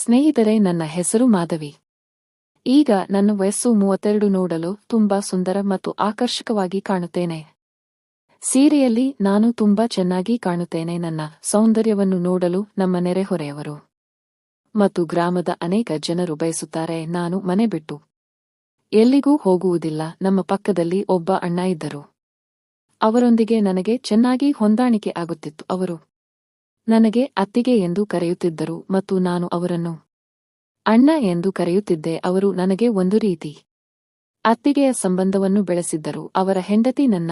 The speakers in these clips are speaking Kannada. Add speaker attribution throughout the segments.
Speaker 1: ಸ್ನೇಹಿತರೆ, ನನ್ನ ಹೆಸರು ಮಾಧವಿ. ಈಗ ನನ್ನ ವಯಸ್ಸು ಮೂವತ್ತೆರಡು ನೋಡಲು ತುಂಬಾ ಸುಂದರ ಮತ್ತು ಆಕರ್ಷಕವಾಗಿ ಕಾಣುತ್ತೇನೆ. ಸೀರೆಯಲ್ಲಿ ನಾನು ತುಂಬಾ ಚೆನ್ನಾಗಿ ಕಾಣುತ್ತೇನೆ. ನನ್ನ ಸೌಂದರ್ಯವನ್ನು ನೋಡಲು ನಮ್ಮ ನೆರೆಹೊರೆಯವರು ಮತ್ತು ಗ್ರಾಮದ ಅನೇಕ ಜನರು ಬಯಸುತ್ತಾರೆ, ನಾನು ಮನೆ ಬಿಟ್ಟು ಎಲ್ಲಿಗೂ ಹೋಗುವುದಿಲ್ಲ. ನಮ್ಮ ಪಕ್ಕದಲ್ಲಿ ಒಬ್ಬ ಅಣ್ಣ ಇದ್ದರು. ಅವರೊಂದಿಗೆ ನನಗೆ ಚೆನ್ನಾಗಿ ಹೊಂದಾಣಿಕೆ ಆಗುತ್ತಿತ್ತು. ಅವರು ನನಗೆ ಅತ್ತಿಗೆ ಎಂದು ಕರೆಯುತ್ತಿದ್ದರು ಮತ್ತು ನಾನು ಅವರನ್ನು, ಅಣ್ಣ ಎಂದು ಕರೆಯುತ್ತಿದ್ದೆ, ಅವರು ನನಗೆ ಒಂದು ರೀತಿ ಅತ್ತಿಗೆಯ ಸಂಬಂಧವನ್ನು ಬೆಳೆಸಿದ್ದರು, ಅವರ ಹೆಂಡತಿ ನನ್ನ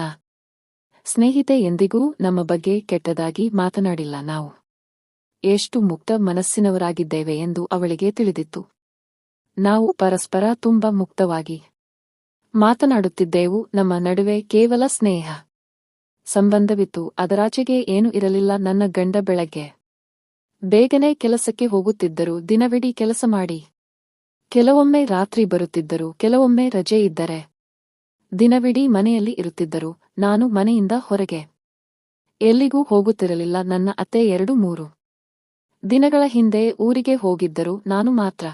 Speaker 1: ಸ್ನೇಹಿತೆ ಎಂದಿಗೂ ನಮ್ಮ ಬಗ್ಗೆ ಕೆಟ್ಟದಾಗಿ ಮಾತನಾಡಿಲ್ಲ, ನಾವು ಎಷ್ಟು ಮುಕ್ತ ಮನಸ್ಸಿನವರಾಗಿದ್ದೇವೆ ಎಂದು ಅವಳಿಗೆ ತಿಳಿದಿತ್ತು. ನಾವು ಪರಸ್ಪರ ತುಂಬ ಮುಕ್ತವಾಗಿ ಮಾತನಾಡುತ್ತಿದ್ದೆವು, ನಮ್ಮ ನಡುವೆ ಕೇವಲ ಸ್ನೇಹ. ಸಂಬಂಧವಿತ್ತು, ಅದರಾಚೆಗೆ ಏನೂ ಇರಲಿಲ್ಲ ನನ್ನ ಗಂಡ ಬೆಳಗ್ಗೆ. ಬೇಗನೆ ಕೆಲಸಕ್ಕೆ ಹೋಗುತ್ತಿದ್ದರು, ದಿನವಿಡೀ ಕೆಲಸ ಮಾಡಿ. ಕೆಲವೊಮ್ಮೆ ರಾತ್ರಿ ಬರುತ್ತಿದ್ದರು, ಕೆಲವೊಮ್ಮೆ ರಜೆ ಇದ್ದರೆ. ದಿನವಿಡೀ ಮನೆಯಲ್ಲಿ ಇರುತ್ತಿದ್ದರು, ನಾನು ಮನೆಯಿಂದ ಹೊರಗೆ. ಎಲ್ಲಿಗೂ ಹೋಗುತ್ತಿರಲಿಲ್ಲ ನನ್ನ ಅತ್ತೆ ಎರಡು ಮೂರು. ದಿನಗಳ ಹಿಂದೆ ಊರಿಗೆ ಹೋಗಿದ್ದರು, ನಾನು ಮಾತ್ರ.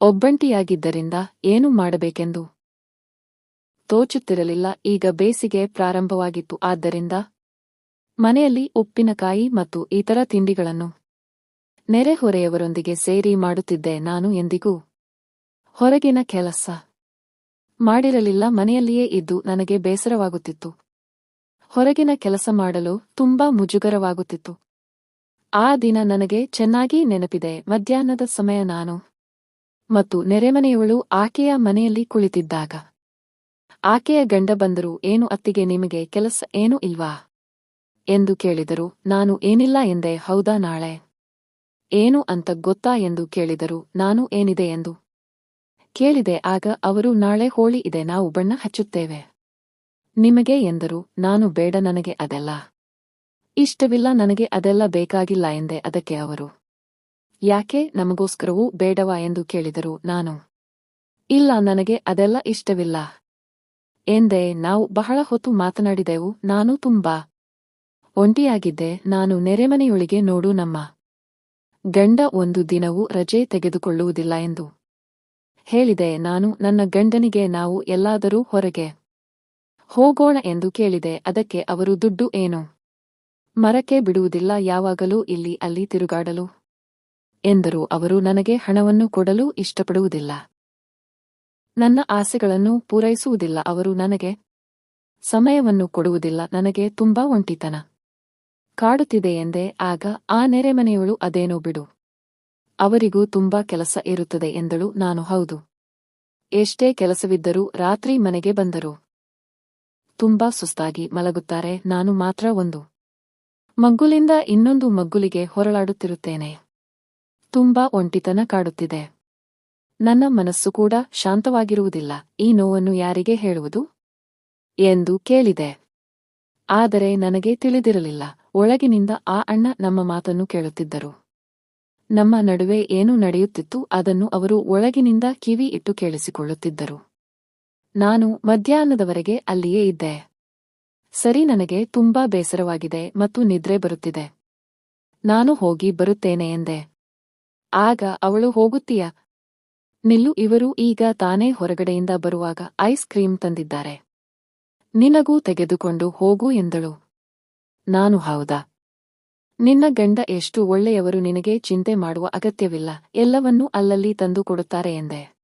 Speaker 1: ಒಬ್ಬಂಟಿಯಾಗಿದ್ದರಿಂದ, ಏನು ಮಾಡಬೇಕೆಂದು. ತೋಚುತ್ತಿರಲಿಲ್ಲ, ಈಗ ಬೇಸಿಗೆ ಪ್ರಾರಂಭವಾಗಿತ್ತು, ಆದ್ದರಿಂದ ಮನೆಯಲ್ಲಿ ಉಪ್ಪಿನಕಾಯಿ ಮತ್ತು ಇತರ ತಿಂಡಿಗಳನ್ನು ನೆರೆಹೊರೆಯವರೊಂದಿಗೆ ಸೇರಿ ಮಾಡುತ್ತಿದ್ದೆ ನಾನು ಎಂದಿಗೂ ಹೊರಗಿನ ಕೆಲಸ ಮಾಡಿರಲಿಲ್ಲ, ಮನೆಯಲ್ಲಿಯೇ ಇದ್ದು ನನಗೆ ಬೇಸರವಾಗುತ್ತಿತ್ತು. ಹೊರಗಿನ ಕೆಲಸ ಮಾಡಲು ತುಂಬಾ ಮುಜುಗರವಾಗುತ್ತಿತ್ತು. ಆ ದಿನ ನನಗೆ ಚೆನ್ನಾಗಿ ನೆನಪಿದೆ, ಮಧ್ಯಾಹ್ನದ ಸಮಯ ನಾನು ಮತ್ತು ನೆರೆಮನೆಯವಳು ಆಕೆಯ ಮನೆಯಲ್ಲಿ ಕುಳಿತಿದ್ದಾಗ. ಆಕೆಯ ಗಂಡ ಬಂದರು ಏನು ಅತ್ತಿಗೆ ನಿಮಗೆ ಕೆಲಸ ಏನು ಇಲ್ವಾ? ಎಂದು ಕೇಳಿದರು. ನಾನು ಏನಿಲ್ಲ ಎಂದೆ, ಹೌದಾ ನಾಳೆ? ಏನು ಅಂತ ಗೊತ್ತಾ ಎಂದು ಕೇಳಿದರು. ನಾನು ಏನಿದೆ ಎಂದು ಕೇಳಿದೆ. ಆಗ ಅವರು, ನಾಳೆ ಹೋಳಿ ಇದೆ, ನಾವು ಬಣ್ಣ ಹಚ್ಚುತ್ತೇವೆ. ನಿಮಗೆ ಎಂದರು. ನಾನು ಬೇಡ, ನನಗೆ ಅದೆಲ್ಲ ಇಷ್ಟವಿಲ್ಲ, ನನಗೆ ಅದೆಲ್ಲ ಬೇಕಾಗಿಲ್ಲ ಎಂದೆ ಅದಕ್ಕೆ ಅವರು. ಯಾಕೆ, ನಮಗೋಸ್ಕರವೂ ಬೇಡವಾ ಎಂದು ಕೇಳಿದರು. ನಾನು ಇಲ್ಲ, ನನಗೆ ಅದೆಲ್ಲ ಇಷ್ಟವಿಲ್ಲ. ಎಂದೆ ನಾವು ಬಹಳ ಹೊತ್ತು ಮಾತನಾಡಿದೆವು, ನಾನು ತುಂಬಾ ಒಂಟಿಯಾಗಿದ್ದೆ, ನಾನು ನೆರೆಮನೆಯೊಳಗೆ ನೋಡು ನಮ್ಮ ಗಂಡ ಒಂದು ದಿನವೂ ರಜೆ ತೆಗೆದುಕೊಳ್ಳುವುದಿಲ್ಲ ಎಂದು ಹೇಳಿದೆ. ನಾನು ನನ್ನ ಗಂಡನಿಗೆ, ನಾವು ಎಲ್ಲಾದರೂ ಹೊರಗೆ ಹೋಗೋಣ ಎಂದು ಕೇಳಿದೆ. ಅದಕ್ಕೆ ಅವರು, ದುಡ್ಡು ಏನು? ಮರಕ್ಕೆ ಬಿಡುವುದಿಲ್ಲ, ಯಾವಾಗಲೂ ಇಲ್ಲಿ, ಅಲ್ಲಿ ತಿರುಗಾಡಲು ಎಂದರು. ಅವರು, ನನಗೆ ಹಣವನ್ನು ಕೊಡಲು ಇಷ್ಟಪಡುವುದಿಲ್ಲ. ನನ್ನ ಆಸೆಗಳನ್ನು ಪೂರೈಸುವುದಿಲ್ಲ, ಅವರು ನನಗೆ ಸಮಯವನ್ನು ಕೊಡುವುದಿಲ್ಲ, ನನಗೆ ತುಂಬಾ ಒಂಟಿತನ ಕಾಡುತ್ತಿದೆ ಎಂದೆ, ಆಗ ಆ ನೆರೆಮನೆಯವಳು ಅದೇನೋ ಬಿಡು, ಅವರಿಗೂ ತುಂಬಾ ಕೆಲಸ ಇರುತ್ತದೆ ಎಂದಳು. ನಾನು ಹೌದು, ಎಷ್ಟೇ ಕೆಲಸವಿದ್ದರೂ ರಾತ್ರಿ ಮನೆಗೆ ಬಂದರು, ತುಂಬಾ ಸುಸ್ತಾಗಿ ಮಲಗುತ್ತಾರೆ, ನಾನು ಮಾತ್ರ ಒಂದು ಮಗ್ಗುಲಿಂದ ಇನ್ನೊಂದು ಮಗ್ಗುಲಿಗೆ ಹೊರಳಾಡುತ್ತಿರುತ್ತೇನೆ, ತುಂಬಾ ಒಂಟಿತನ ಕಾಡುತ್ತಿದೆ. ನನ್ನ ಮನಸ್ಸು ಕೂಡ ಶಾಂತವಾಗಿರುವುದಿಲ್ಲ. ಈ ನೋವನ್ನು ಯಾರಿಗೆ ಹೇಳುವುದು? ಎಂದು ಕೇಳಿದೆ. ಆದರೆ ನನಗೆ ತಿಳಿದಿರಲಿಲ್ಲ. ಒಳಗಿನಿಂದ ಆ ಅಣ್ಣ ನಮ್ಮ ಮಾತನ್ನು ಕೇಳುತ್ತಿದ್ದರು. ನಮ್ಮ ನಡುವೆ ಏನು ನಡೆಯುತ್ತಿತ್ತು ಅದನ್ನು ಅವರು ಒಳಗಿನಿಂದ ಕಿವಿ ಇಟ್ಟು ಕೇಳಿಸಿಕೊಳ್ಳುತ್ತಿದ್ದರು. ನಾನು ಮಧ್ಯಾಹ್ನದವರೆಗೆ ಅಲ್ಲಿಯೇ ಇದ್ದೆ. ಸರಿ ನನಗೆ ತುಂಬಾ ಬೇಸರವಾಗಿದೆ ಮತ್ತು ನಿದ್ರೆ ಬರುತ್ತಿದೆ. ನಾನು ಹೋಗಿ ಬರುತ್ತೇನೆ ಎಂದೆ. ಆಗ ಅವಳು ಹೋಗುತ್ತೀಯಾ? ನಿಲ್ಲು, ಇವರು ಈಗ ತಾನೇ ಹೊರಗಡೆಯಿಂದ ಬರುವಾಗ ಐಸ್ ಕ್ರೀಂ ತಂದಿದ್ದಾರೆ. ನಿನಗೂ ತೆಗೆದುಕೊಂಡು ಹೋಗು ಎಂದಳು. ನಾನು ಹೌದಾ? ನಿನ್ನ ಗಂಡ ಎಷ್ಟು ಒಳ್ಳೆಯವರು ನಿನಗೆ ಚಿಂತೆ ಮಾಡುವ ಅಗತ್ಯವಿಲ್ಲ, ಎಲ್ಲವನ್ನೂ ಅಲ್ಲಲ್ಲಿ ತಂದು ಕೊಡುತ್ತಾರೆ ಎಂದೆ.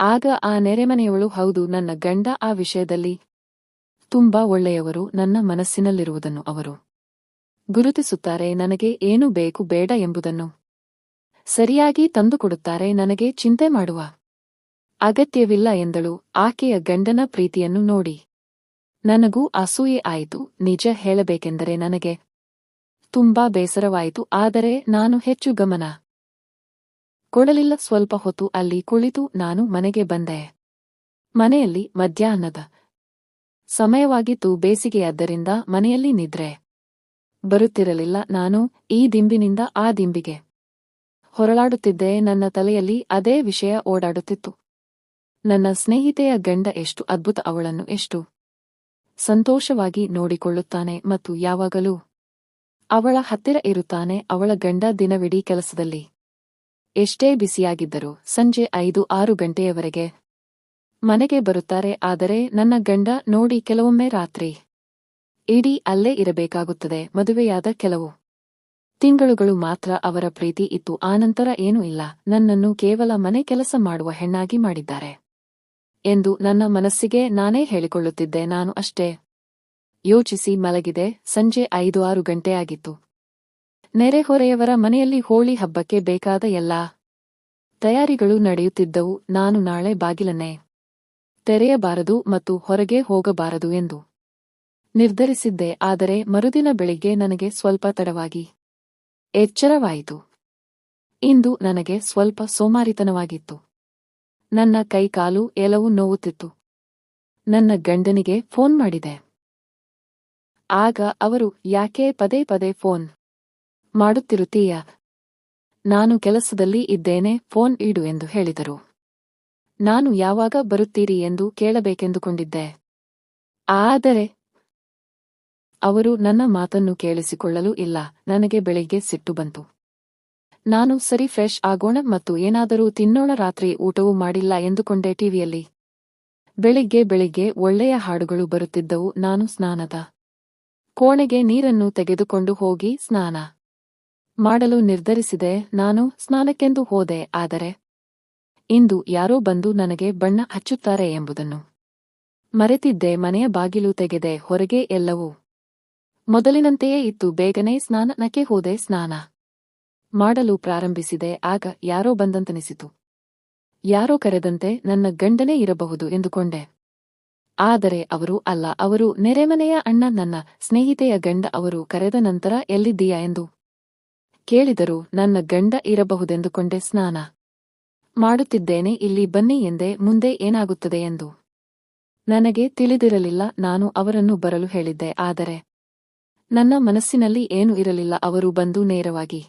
Speaker 1: ಆಗ ಆ ನೆರೆಮನೆಯವಳು, ಹೌದು, ನನ್ನ ಗಂಡ ಆ ವಿಷಯದಲ್ಲಿ ತುಂಬಾ ಒಳ್ಳೆಯವರು, ನನ್ನ ಮನಸ್ಸಿನಲ್ಲಿರುವುದನ್ನು ಅವರು ಗುರುತಿಸುತ್ತಾರೆ, ನನಗೆ ಏನು ಬೇಕು ಬೇಡ ಎಂಬುದನ್ನು. ಸರಿಯಾಗಿ ತಂದುಕೊಡುತ್ತಾರೆ ನನಗೆ ಚಿಂತೆ ಮಾಡುವ ಅಗತ್ಯವಿಲ್ಲ ಎಂದಳು. ಆಕೆಯ ಗಂಡನ ಪ್ರೀತಿಯನ್ನು ನೋಡಿ. ನನಗೂ ಅಸೂಯೆ ಆಯಿತು. ನಿಜ ಹೇಳಬೇಕೆಂದರೆ ನನಗೆ ತುಂಬಾ ಬೇಸರವಾಯಿತು, ಆದರೆ ನಾನು ಹೆಚ್ಚು ಗಮನ ಕೊಡಲಿಲ್ಲ. ಸ್ವಲ್ಪ ಹೊತ್ತು ಅಲ್ಲಿ ಕುಳಿತು ನಾನು ಮನೆಗೆ ಬಂದೆ. ಮನೆಯಲ್ಲಿ ಮಧ್ಯಾಹ್ನದ ಸಮಯವಾಗಿತ್ತು. ಬೇಸಿಗೆಯಾದ್ದರಿಂದ ಮನೆಯಲ್ಲಿ ನಿದ್ರೆ ಬರುತ್ತಿರಲಿಲ್ಲ. ನಾನು ಈ ದಿಂಬಿನಿಂದ ಆ ದಿಂಬಿಗೆ ಹೊರಳಾಡುತ್ತಿದ್ದೆ ನನ್ನ ತಲೆಯಲ್ಲಿ ಅದೇ ವಿಷಯ ಓಡಾಡುತ್ತಿತ್ತು. ನನ್ನ ಸ್ನೇಹಿತೆಯ ಗಂಡ ಎಷ್ಟು ಅದ್ಭುತ, ಅವಳನ್ನು ಎಷ್ಟು ಸಂತೋಷವಾಗಿ ನೋಡಿಕೊಳ್ಳುತ್ತಾನೆ ಮತ್ತು ಯಾವಾಗಲೂ ಅವಳ ಹತ್ತಿರ ಇರುತ್ತಾನೆ ಅವಳ ಗಂಡ ದಿನವಿಡೀ ಕೆಲಸದಲ್ಲಿ. ಎಷ್ಟೇ ಬಿಸಿಯಾಗಿದ್ದರೂ ಸಂಜೆ ಐದು ಆರು ಗಂಟೆಯವರೆಗೆ ಮನೆಗೆ ಬರುತ್ತಾರೆ, ಆದರೆ ನನ್ನ ಗಂಡ ನೋಡಿ ಕೆಲವೊಮ್ಮೆ ರಾತ್ರಿ ಇಡೀ ಅಲ್ಲೇ ಇರಬೇಕಾಗುತ್ತದೆ, ಮದುವೆಯಾದ ಕೆಲವು ತಿಂಗಳುಗಳು ಮಾತ್ರ ಅವರ ಪ್ರೀತಿ ಇತ್ತು ಆನಂತರ ಏನೂ ಇಲ್ಲ. ನನ್ನನ್ನು ಕೇವಲ ಮನೆ ಕೆಲಸ ಮಾಡುವ ಹೆಣ್ಣಾಗಿ ಮಾಡಿದ್ದಾರೆ ಎಂದು ನನ್ನ ಮನಸ್ಸಿಗೆ ನಾನೇ ಹೇಳಿಕೊಳ್ಳುತ್ತಿದ್ದೆ. ನಾನು ಅಷ್ಟೇ ಯೋಚಿಸಿ ಮಲಗಿದೆ. ಸಂಜೆ ಐದು ಆರು ಗಂಟೆಯಾಗಿತ್ತು ನೆರೆಹೊರೆಯವರ ಮನೆಯಲ್ಲಿ ಹೋಳಿ ಹಬ್ಬಕ್ಕೆ ಬೇಕಾದ ಎಲ್ಲಾ ತಯಾರಿಗಳು ನಡೆಯುತ್ತಿದ್ದವು. ನಾನು ನಾಳೆ ಬಾಗಿಲನ್ನೇ ತೆರೆಯಬಾರದು ಮತ್ತು ಹೊರಗೆ ಹೋಗಬಾರದು ಎಂದು ನಿರ್ಧರಿಸಿದ್ದೆ. ಆದರೆ ಮರುದಿನ ಬೆಳಿಗ್ಗೆ ನನಗೆ ಸ್ವಲ್ಪ ತಡವಾಗಿ ಎಚ್ಚರವಾಯಿತು. ಇಂದು ನನಗೆ ಸ್ವಲ್ಪ ಸೋಮಾರಿತನವಾಗಿತ್ತು. ನನ್ನ ಕೈಕಾಲು ಎಲ್ಲವೂ ನೋವುತ್ತಿತ್ತು. ನನ್ನ ಗಂಡನಿಗೆ ಫೋನ್ ಮಾಡಿದೆ. ಆಗ ಅವರು, ಯಾಕೆ ಪದೇ ಪದೇ ಫೋನ್ ಮಾಡುತ್ತಿರುತ್ತೀಯ? ನಾನು ಕೆಲಸದಲ್ಲಿ ಇದ್ದೇನೆ, ಫೋನ್ ಇಡು ಎಂದು ಹೇಳಿದರು. ನಾನು ಯಾವಾಗ ಬರುತ್ತೀರಿ ಎಂದು ಕೇಳಬೇಕೆಂದುಕೊಂಡಿದ್ದೆ. ಆದರೆ ಅವರು ನನ್ನ ಮಾತನ್ನು ಕೇಳಿಸಿಕೊಳ್ಳಲು ಇಲ್ಲ, ನನಗೆ ಬೆಳಿಗ್ಗೆ ಸಿಟ್ಟು ಬಂತು. ನಾನು ಸರಿ ಫ್ರೆಶ್ ಆಗೋಣ ಮತ್ತು ಏನಾದರೂ ತಿನ್ನೋಣ ರಾತ್ರಿ ಊಟವೂ ಮಾಡಿಲ್ಲ ಎಂದುಕೊಂಡೆ ಟಿವಿಯಲ್ಲಿ. ಬೆಳಿಗ್ಗೆ ಬೆಳಿಗ್ಗೆ ಒಳ್ಳೆಯ ಹಾಡುಗಳು ಬರುತ್ತಿದ್ದವು, ನಾನು ಸ್ನಾನದ ಕೋಣೆಗೆ ನೀರನ್ನು ತೆಗೆದುಕೊಂಡು ಹೋಗಿ ಸ್ನಾನ ಮಾಡಲು ನಿರ್ಧರಿಸಿದೆ, ನಾನು ಸ್ನಾನಕ್ಕೆಂದು ಹೋದೆ, ಆದರೆ ಇಂದು ಯಾರೋ ಬಂದು ನನಗೆ ಬಣ್ಣ ಹಚ್ಚುತ್ತಾರೆ ಎಂಬುದನ್ನು ಮರೆತಿದ್ದೆ, ಮನೆಯ ಬಾಗಿಲು ತೆಗೆದೆ, ಹೊರಗೆ ಎಲ್ಲವೂ ಮೊದಲಿನಂತೆಯೇ ಇತ್ತು, ಬೇಗನೆ ಸ್ನಾನಕ್ಕೆ ಹೋದೆ ಸ್ನಾನ ಮಾಡಲು ಪ್ರಾರಂಭಿಸಿದೆ, ಆಗ ಯಾರೋ ಬಂದಂತನಿಸಿತು. ಯಾರೋ ಕರೆದಂತೆ ನನ್ನ ಗಂಡನೇ ಇರಬಹುದು ಎಂದುಕೊಂಡೆ. ಆದರೆ ಅವರು ಅಲ್ಲ, ಅವರು ನೆರೆಮನೆಯ ಅಣ್ಣ, ನನ್ನ ಸ್ನೇಹಿತೆಯ ಗಂಡ, ಅವರು ಕರೆದ ನಂತರ ಎಲ್ಲಿದ್ದೀಯಾ ಎಂದು ಕೇಳಿದರು ನನ್ನ ಗಂಡ ಇರಬಹುದೆಂದುಕೊಂಡೆ ಸ್ನಾನ ಮಾಡುತ್ತಿದ್ದೇನೆ, ಇಲ್ಲಿ ಬನ್ನಿ ಎಂದೆ ಮುಂದೆ ಏನಾಗುತ್ತದೆ ಎಂದು ನನಗೆ ತಿಳಿದಿರಲಿಲ್ಲ, ನಾನು ಅವರನ್ನು ಬರಲು ಹೇಳಿದ್ದೆ, ಆದರೆ ನನ್ನ ಮನಸ್ಸಿನಲ್ಲಿ ಏನೂ ಇರಲಿಲ್ಲ. ಅವರು ಬಂದು ನೇರವಾಗಿ,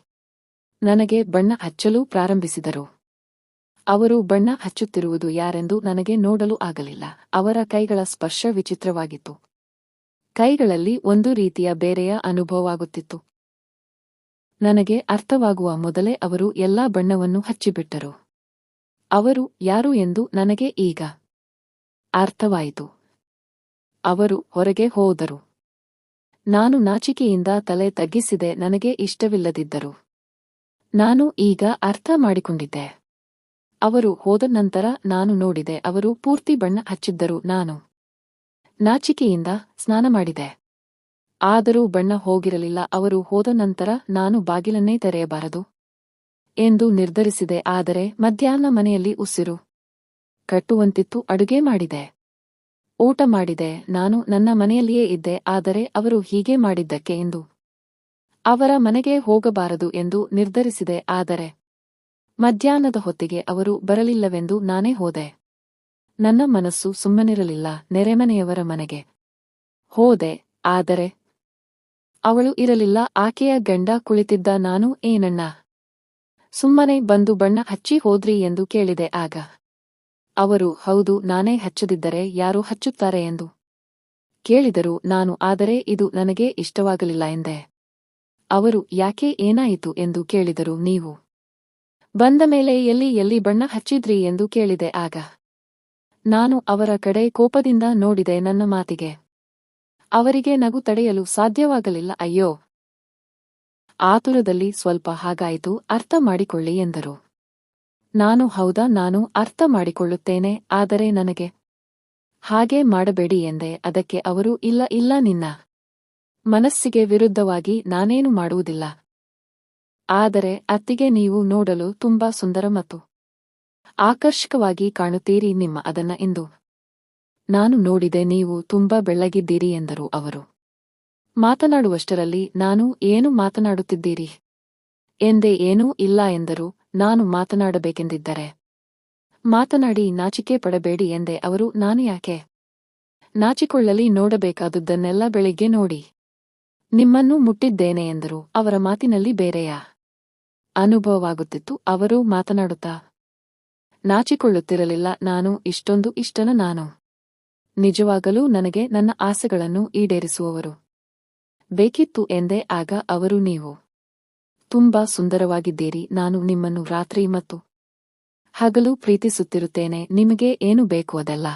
Speaker 1: ನನಗೆ ಬಣ್ಣ ಹಚ್ಚಲು ಪ್ರಾರಂಭಿಸಿದರು. ಅವರು ಬಣ್ಣ ಹಚ್ಚುತ್ತಿರುವುದು ಯಾರೆಂದು ನನಗೆ ನೋಡಲು ಆಗಲಿಲ್ಲ. ಅವರ ಕೈಗಳ ಸ್ಪರ್ಶ ವಿಚಿತ್ರವಾಗಿತ್ತು. ಕೈಗಳಲ್ಲಿ ಒಂದು ರೀತಿಯ ಬೇರೆಯ ಅನುಭವವಾಗುತ್ತಿತ್ತು. ನನಗೆ ಅರ್ಥವಾಗುವ ಮೊದಲೇ ಅವರು ಎಲ್ಲಾ ಬಣ್ಣವನ್ನು ಹಚ್ಚಿಬಿಟ್ಟರು. ಅವರು ಯಾರು ಎಂದು ನನಗೆ ಈಗ ಅರ್ಥವಾಯಿತು. ಅವರು ಹೊರಗೆ ಹೋದರು. ನಾನು ನಾಚಿಕೆಯಿಂದ ತಲೆ ತಗ್ಗಿಸಿದೆ, ನನಗೆ ಇಷ್ಟವಿಲ್ಲದಿದ್ದರು. ನಾನು ಈಗ ಅರ್ಥ ಮಾಡಿಕೊಂಡಿದ್ದೆ. ಅವರು ಹೋದ ನಂತರ ನಾನು ನೋಡಿದೆ, ಅವರು ಪೂರ್ತಿ ಬಣ್ಣ ಹಚ್ಚಿದ್ದರು, ನಾನು ನಾಚಿಕೆಯಿಂದ ಸ್ನಾನ ಮಾಡಿದೆ. ಆದರೂ ಬಣ್ಣ ಹೋಗಿರಲಿಲ್ಲ, ಅವರು ಹೋದ ನಂತರ ನಾನು ಬಾಗಿಲನ್ನೇ ತೆರೆಯಬಾರದು ಎಂದು ನಿರ್ಧರಿಸಿದೆ, ಆದರೆ ಮಧ್ಯಾಹ್ನ ಮನೆಯಲ್ಲಿ ಉಸಿರು ಕಟ್ಟುವಂತಿತ್ತು, ಅಡುಗೆ ಮಾಡಿದೆ. ಊಟ ಮಾಡಿದೆ, ನಾನು ನನ್ನ ಮನೆಯಲ್ಲಿಯೇ ಇದ್ದೆ, ಆದರೆ ಅವರು ಹೀಗೆ ಮಾಡಿದ್ದಕ್ಕೆ ಎಂದು. ಅವರ ಮನೆಗೆ ಹೋಗಬಾರದು ಎಂದು ನಿರ್ಧರಿಸಿದೆ, ಆದರೆ ಮಧ್ಯಾಹ್ನದ ಹೊತ್ತಿಗೆ ಅವರು ಬರಲಿಲ್ಲವೆಂದು ನಾನೇ ಹೋದೆ. ನನ್ನ ಮನಸ್ಸು ಸುಮ್ಮನಿರಲಿಲ್ಲ, ನೆರೆಮನೆಯವರ ಮನೆಗೆ ಹೋದೆ, ಆದರೆ ಅವಳು ಇರಲಿಲ್ಲ, ಆಕೆಯ ಗಂಡ ಕುಳಿತಿದ್ದ ನಾನು ಏನಣ್ಣ ಸುಮ್ಮನೆ ಬಂದು ಬಣ್ಣ ಹಚ್ಚಿ ಹೋದ್ರಿ ಎಂದು ಕೇಳಿದೆ, ಆಗ ಅವರು, ಹೌದು, ನಾನೇ ಹಚ್ಚದಿದ್ದರೆ ಯಾರು ಹಚ್ಚುತ್ತಾರೆ ಎಂದು ಕೇಳಿದರು. ನಾನು, ಆದರೆ ಇದು ನನಗೆ ಇಷ್ಟವಾಗಲಿಲ್ಲ ಎಂದೆ. ಅವರು, ಯಾಕೆ ಏನಾಯಿತು ಎಂದು ಕೇಳಿದರು. ನೀವು ಬಂದ ಮೇಲೆ ಎಲ್ಲಿ ಎಲ್ಲಿ ಬಣ್ಣ ಹಚ್ಚಿದ್ರಿ ಎಂದು ಕೇಳಿದೆ. ಆಗ ನಾನು ಅವರ ಕಡೆ ಕೋಪದಿಂದ ನೋಡಿದೆ ನನ್ನ ಮಾತಿಗೆ. ಅವರಿಗೆ ನಗು ತಡೆಯಲು ಸಾಧ್ಯವಾಗಲಿಲ್ಲ. ಅಯ್ಯೋ, ಆತುರದಲ್ಲಿ ಸ್ವಲ್ಪ ಹಾಗಾಯಿತು, ಅರ್ಥ ಮಾಡಿಕೊಳ್ಳಿ ಎಂದರು. ನಾನು ಹೌದಾ ನಾನು ಅರ್ಥ ಮಾಡಿಕೊಳ್ಳುತ್ತೇನೆ, ಆದರೆ ನನಗೆ ಹಾಗೆ ಮಾಡಬೇಡಿ ಎಂದೆ, ಅದಕ್ಕೆ ಅವರು ಇಲ್ಲ ಇಲ್ಲ ನಿನ್ನ ಮನಸ್ಸಿಗೆ ವಿರುದ್ಧವಾಗಿ ನಾನೇನು ಮಾಡುವುದಿಲ್ಲ. ಆದರೆ ಅತ್ತಿಗೆ ನೀವು ನೋಡಲು ತುಂಬಾ ಸುಂದರ ಮತ್ತು ಆಕರ್ಷಕವಾಗಿ ಕಾಣುತ್ತೀರಿ ನಿಮ್ಮ ಅದನ್ನ ಎಂದು ನಾನು ನೋಡಿದೆ, ನೀವು ತುಂಬಾ ಬೆಳ್ಳಗಿದ್ದೀರಿ ಎಂದರು ಅವರು. ಮಾತನಾಡುವಷ್ಟರಲ್ಲಿ, ನಾನು ಏನು ಮಾತನಾಡುತ್ತಿದ್ದೀರಿ? ಎಂದೇ ಏನೂ ಇಲ್ಲ ಎಂದರು. ನಾನು ಮಾತನಾಡಬೇಕೆಂದಿದ್ದರೆ? ಮಾತನಾಡಿ ನಾಚಿಕೆ ಪಡಬೇಡಿ ಎಂದೆ ಅವರು, ನಾನು ಯಾಕೆ? ನಾಚಿಕೊಳ್ಳಲಿ ನೋಡಬೇಕಾದುದನ್ನೆಲ್ಲ ಬೆಳಿಗ್ಗೆ ನೋಡಿ. ನಿಮ್ಮನ್ನು ಮುಟ್ಟಿದ್ದೇನೆ ಎಂದರು. ಅವರ ಮಾತಿನಲ್ಲಿ ಬೇರೆಯ? ಅನುಭವವಾಗುತ್ತಿತ್ತು. ಅವರು ಮಾತನಾಡುತ್ತಾ, ನಾಚಿಕೊಳ್ಳುತ್ತಿರಲಿಲ್ಲ. ನಾನು ಇಷ್ಟೊಂದು ಇಷ್ಟನ ನಾನು. ನಿಜವಾಗಲೂ ನನಗೆ ನನ್ನ ಆಸೆಗಳನ್ನು ಈಡೇರಿಸುವವರು. ಬೇಕಿತ್ತು ಎಂದೇ ಆಗ ಅವರು, ನೀವು ತುಂಬಾ ಸುಂದರವಾಗಿದ್ದೀರಿ. ನಾನು ನಿಮ್ಮನ್ನು ರಾತ್ರಿ ಮತ್ತು ಹಗಲು ಪ್ರೀತಿಸುತ್ತಿರುತ್ತೇನೆ. ನಿಮಗೆ ಏನು ಬೇಕು ಅದೆಲ್ಲ.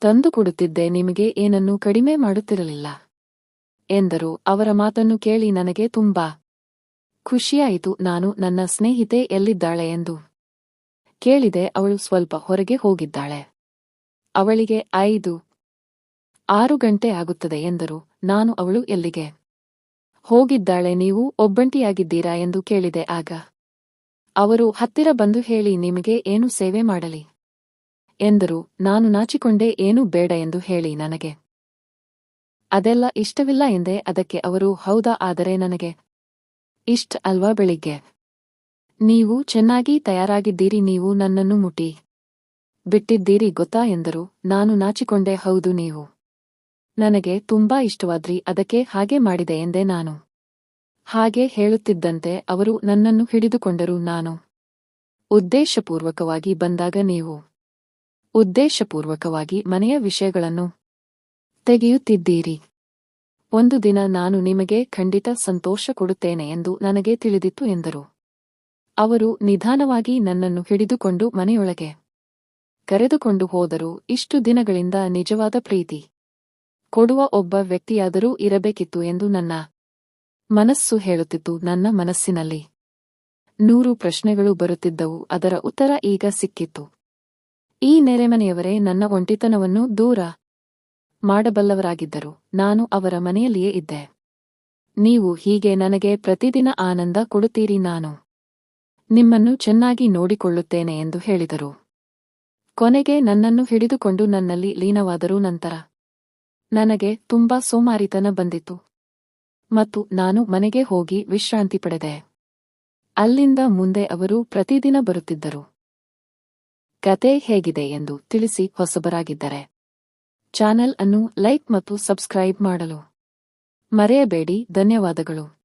Speaker 1: ತಂದು ಕೊಡುತ್ತಿದ್ದೆ. ನಿಮಗೆ ಏನನ್ನೂ ಕಡಿಮೆ ಮಾಡುತ್ತಿರಲಿಲ್ಲ. ಎಂದರು. ಅವರ ಮಾತನ್ನು ಕೇಳಿ ನನಗೆ ತುಂಬಾ ಖುಷಿಯಾಯಿತು. ನಾನು ನನ್ನ ಸ್ನೇಹಿತೆ ಎಲ್ಲಿದ್ದಾಳೆ ಎಂದು ಕೇಳಿದೆ. ಅವಳು ಸ್ವಲ್ಪ ಹೊರಗೆ ಹೋಗಿದ್ದಾಳೆ. ಅವಳಿಗೆ ಐದು ಆರು ಗಂಟೆ ಆಗುತ್ತದೆ ಎಂದರು. ನಾನು ಅವಳು ಎಲ್ಲಿಗೆ? ಹೋಗಿದ್ದಾಳೆ, ನೀವು ಒಬ್ಬಂಟಿಯಾಗಿದ್ದೀರಾ ಎಂದು ಕೇಳಿದೆ ಆಗ. ಅವರು, ಹತ್ತಿರ ಬಂದು ಹೇಳಿ, ನಿಮಗೆ ಏನು ಸೇವೆ ಮಾಡಲಿ? ಎಂದರು. ನಾನು ನಾಚಿಕೊಂಡೇ ಏನೂ ಬೇಡ ಎಂದು ಹೇಳಿ ನನಗೆ. ಅದೆಲ್ಲ ಇಷ್ಟವಿಲ್ಲ ಎಂದೆ, ಅದಕ್ಕೆ ಅವರು, ಹೌದಾ ಆದರೆ ನನಗೆ? ಇಷ್ಟ ಅಲ್ವಾ ಬೆಳಿಗ್ಗೆ? ನೀವು ಚೆನ್ನಾಗಿ ತಯಾರಾಗಿದ್ದೀರಿ, ನೀವು ನನ್ನನ್ನು ಮುಟಿ ಬಿಟ್ಟಿದ್ದೀರಿ ಗೊತ್ತಾ ಎಂದರು. ನಾನು ನಾಚಿಕೊಂಡೆ, ಹೌದು ನೀವು. ನನಗೆ ತುಂಬಾ ಇಷ್ಟವಾದ್ರಿ, ಅದಕ್ಕೆ ಹಾಗೆ ಮಾಡಿದೆ ಎಂದೆ ನಾನು. ಹಾಗೆ ಹೇಳುತ್ತಿದ್ದಂತೆ ಅವರು ನನ್ನನ್ನು ಹಿಡಿದುಕೊಂಡರು ನಾನು. ಉದ್ದೇಶಪೂರ್ವಕವಾಗಿ ಬಂದಾಗ ನೀವು. ಉದ್ದೇಶಪೂರ್ವಕವಾಗಿ ಮನೆಯ ವಿಷಯಗಳನ್ನು ತೆಗೆಯುತ್ತಿದ್ದೀರಿ. ಒಂದು ದಿನ ನಾನು ನಿಮಗೆ ಖಂಡಿತ ಸಂತೋಷ ಕೊಡುತ್ತೇನೆ ಎಂದು ನನಗೆ ತಿಳಿದಿತ್ತು ಎಂದರು. ಅವರು ನಿಧಾನವಾಗಿ ನನ್ನನ್ನು ಹಿಡಿದುಕೊಂಡು ಮನೆಯೊಳಗೆ ಕರೆದುಕೊಂಡು ಹೋದರು. ಇಷ್ಟು ದಿನಗಳಿಂದ ನಿಜವಾದ ಪ್ರೀತಿ. ಕೊಡುವ ಒಬ್ಬ ವ್ಯಕ್ತಿಯಾದರೂ ಇರಬೇಕಿತ್ತು ಎಂದು ನನ್ನ ಮನಸ್ಸು ಹೇಳುತ್ತಿತ್ತು ನನ್ನ ಮನಸ್ಸಿನಲ್ಲಿ. ನೂರು ಪ್ರಶ್ನೆಗಳು ಬರುತ್ತಿದ್ದವು, ಅದರ ಉತ್ತರ ಈಗ ಸಿಕ್ಕಿತ್ತು. ಈ ನೆರೆಮನೆಯವರೇ ನನ್ನ ಒಂಟಿತನವನ್ನು ದೂರ ಮಾಡಬಲ್ಲವರಾಗಿದ್ದರು, ನಾನು ಅವರ ಮನೆಯಲ್ಲಿಯೇ ಇದ್ದೆ. ನೀವು ಹೀಗೆ ನನಗೆ ಪ್ರತಿದಿನ ಆನಂದ ಕೊಡುತ್ತೀರಿ ನಾನು. ನಿಮ್ಮನ್ನು ಚೆನ್ನಾಗಿ ನೋಡಿಕೊಳ್ಳುತ್ತೇನೆ ಎಂದು ಹೇಳಿದರು. ಕೊನೆಗೆ ನನ್ನನ್ನು ಹಿಡಿದುಕೊಂಡು ನನ್ನಲ್ಲಿ ಲೀನವಾದರೂ ನಂತರ ನನಗೆ ತುಂಬಾ ಸೋಮಾರಿತನ ಬಂದಿತು. ಮತ್ತು ನಾನು ಮನೆಗೆ ಹೋಗಿ ವಿಶ್ರಾಂತಿ ಪಡೆದೆ. ಅಲ್ಲಿಂದ ಮುಂದೆ ಅವರು ಪ್ರತಿದಿನ ಬರುತ್ತಿದ್ದರು. ಕತೆ ಹೇಗಿದೆ ಎಂದು ತಿಳಿಸಿ ಹೊಸಬರಾಗಿದ್ದರೆ. ಚಾನೆಲ್ ಅನ್ನು ಲೈಕ್ ಮತ್ತು ಸಬ್ಸ್ಕ್ರೈಬ್ ಮಾಡಲು. ಮರೆಯಬೇಡಿ, ಧನ್ಯವಾದಗಳು.